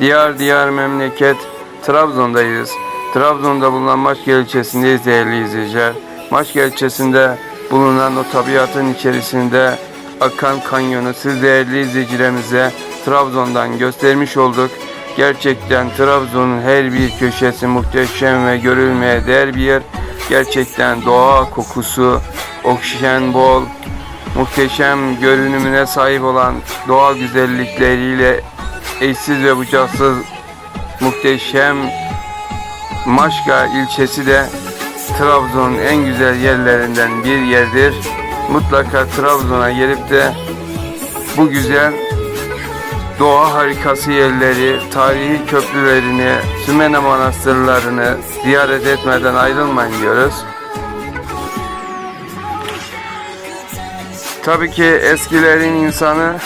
Diyar diyar memleket Trabzon'dayız. Trabzon'da bulunan Maçka ilçesindeyiz değerli izleyiciler. Maçka ilçesinde bulunan o tabiatın içerisinde akan kanyonu siz değerli izleyicilerimize Trabzon'dan göstermiş olduk. Gerçekten Trabzon'un her bir köşesi muhteşem ve görülmeye değer bir yer. Gerçekten doğa kokusu, oksijen bol, muhteşem görünümüne sahip olan doğal güzellikleriyle eşsiz ve bucaksız muhteşem Maşka ilçesi de Trabzon'un en güzel yerlerinden bir yerdir. Mutlaka Trabzon'a gelip de bu güzel doğa harikası yerleri, tarihi köprülerini, Sümene manastırlarını ziyaret etmeden ayrılmayın diyoruz. Tabii ki eskilerin insanı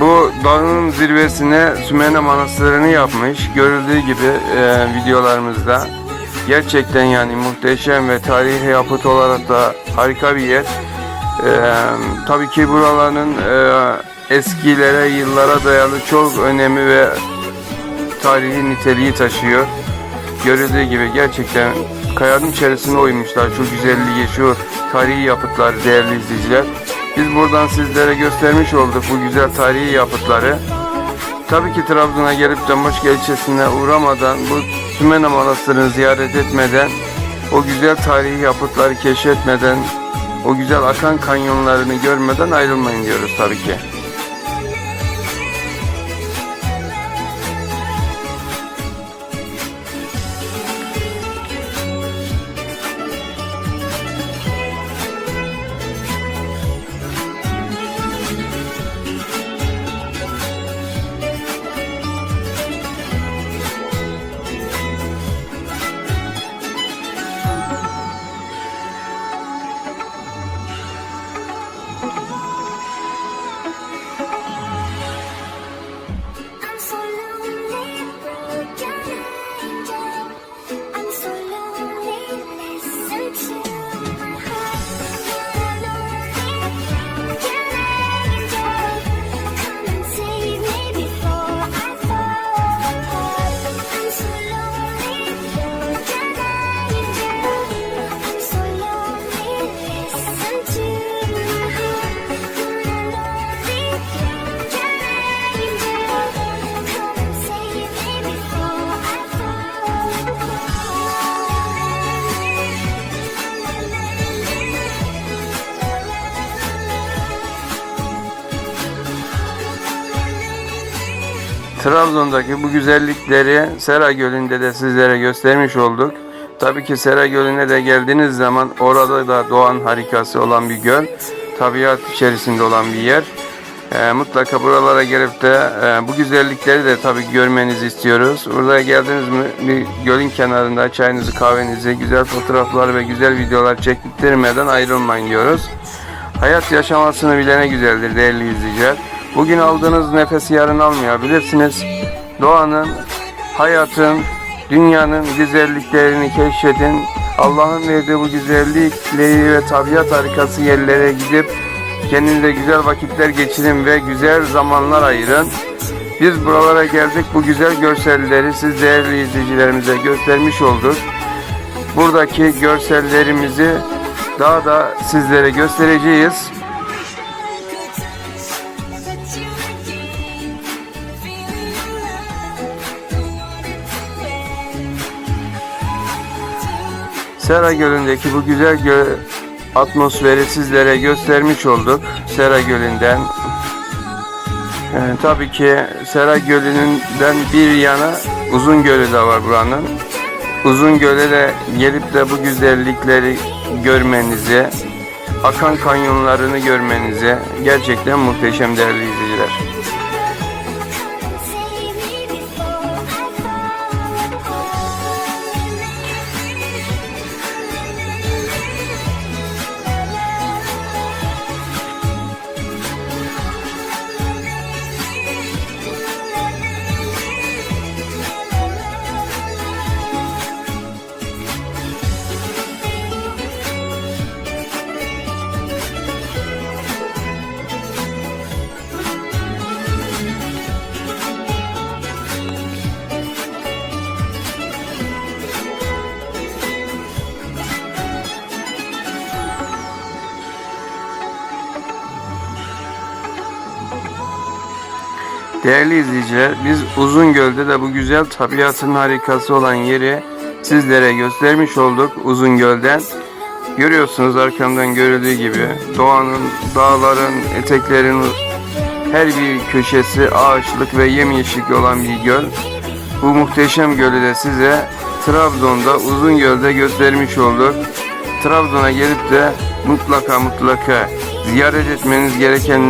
bu dağın zirvesine Sümene Manastırı'nı yapmış. Görüldüğü gibi e, videolarımızda. Gerçekten yani muhteşem ve tarihi yapıt olarak da harika bir yer. E, tabii ki buraların e, eskilere, yıllara dayalı çok önemi ve tarihi niteliği taşıyor. Görüldüğü gibi gerçekten kayanın içerisine uymuşlar şu güzelliği, şu tarihi yapıtlar değerli izleyiciler. Biz buradan sizlere göstermiş olduk bu güzel tarihi yapıtları. Tabii ki Trabzon'a gelip de Moşka ilçesine uğramadan, bu Sümene Manastırı'nı ziyaret etmeden, o güzel tarihi yapıtları keşfetmeden, o güzel akan kanyonlarını görmeden ayrılmayın diyoruz tabii ki. Trabzon'daki bu güzellikleri Sera Gölü'nde de sizlere göstermiş olduk. Tabii ki Sera Gölü'ne de geldiğiniz zaman orada da doğan harikası olan bir göl. Tabiat içerisinde olan bir yer. Ee, mutlaka buralara gelip de e, bu güzellikleri de tabii görmenizi istiyoruz. Burada geldiniz mi bir gölün kenarında çayınızı kahvenizi güzel fotoğraflar ve güzel videolar çektirmeden ayrılmayın diyoruz. Hayat yaşamasını bilene güzeldir değerli izleyiciler. Bugün aldığınız nefesi yarın almayabilirsiniz. Doğanın, hayatın, dünyanın güzelliklerini keşfedin. Allah'ın verdiği bu güzellikleri ve tabiat harikası yerlere gidip kendinize güzel vakitler geçirin ve güzel zamanlar ayırın. Biz buralara geldik bu güzel görselleri siz değerli izleyicilerimize göstermiş olduk. Buradaki görsellerimizi daha da sizlere göstereceğiz. Sera Gölü'ndeki bu güzel göl atmosferi sizlere göstermiş olduk. Sera Gölü'nden. Ee, tabii ki Sera Gölü'nden bir yana Uzun Gölü de var buranın. Uzun Göl'e de gelip de bu güzellikleri görmenizi, akan kanyonlarını görmenizi gerçekten muhteşem değerli izleyiciler. Değerli izleyiciler, biz Uzungöl'de de bu güzel tabiatın harikası olan yeri sizlere göstermiş olduk Uzungöl'den. Görüyorsunuz arkamdan görüldüğü gibi doğanın, dağların, eteklerin her bir köşesi ağaçlık ve yemyeşillik olan bir göl. Bu muhteşem gölü de size Trabzon'da Uzungöl'de göstermiş olduk. Trabzon'a gelip de mutlaka mutlaka ziyaret etmeniz gereken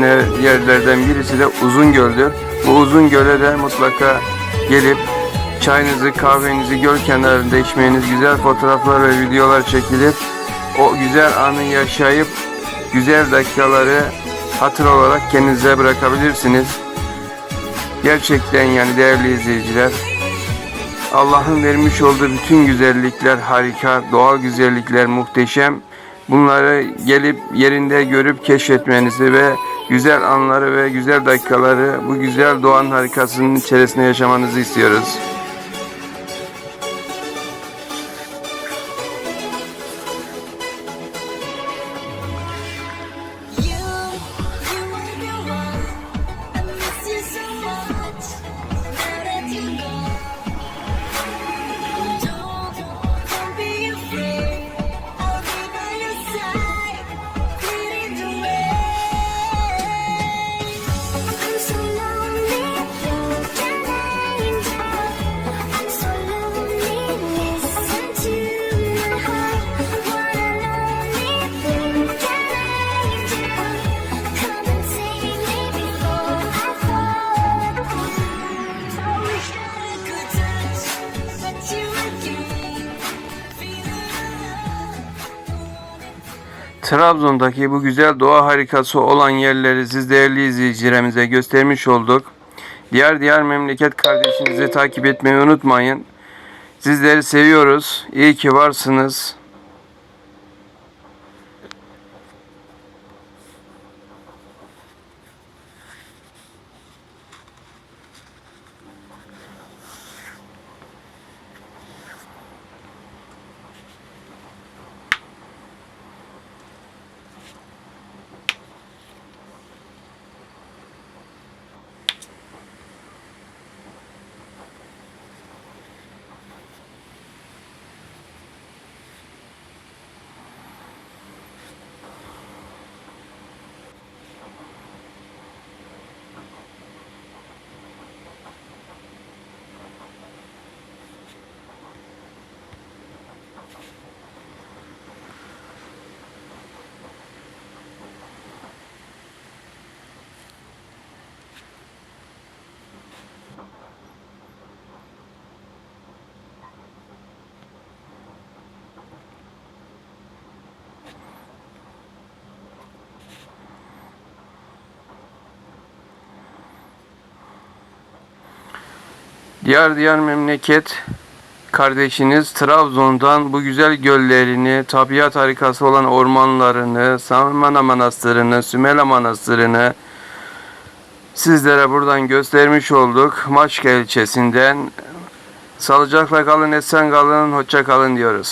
yerlerden birisi de Uzungöl'dür. Bu Uzungöl'e de mutlaka gelip çayınızı, kahvenizi göl kenarında içmeniz, güzel fotoğraflar ve videolar çekilip o güzel anı yaşayıp güzel dakikaları hatır olarak kendinize bırakabilirsiniz. Gerçekten yani değerli izleyiciler Allah'ın vermiş olduğu bütün güzellikler harika, doğal güzellikler muhteşem. Bunları gelip yerinde görüp keşfetmenizi ve güzel anları ve güzel dakikaları bu güzel doğanın harikasının içerisinde yaşamanızı istiyoruz. Trabzon'daki bu güzel doğa harikası olan yerleri siz değerli izleyicilerimize göstermiş olduk. Diğer diğer memleket kardeşinizi takip etmeyi unutmayın. Sizleri seviyoruz. İyi ki varsınız. Diğer diğer memleket kardeşiniz Trabzon'dan bu güzel göllerini, tabiat harikası olan ormanlarını, Samana Manastırı'nı, Sümela Manastırı'nı sizlere buradan göstermiş olduk. Maçka ilçesinden. Sağlıcakla kalın, esen kalın, hoşça kalın diyoruz.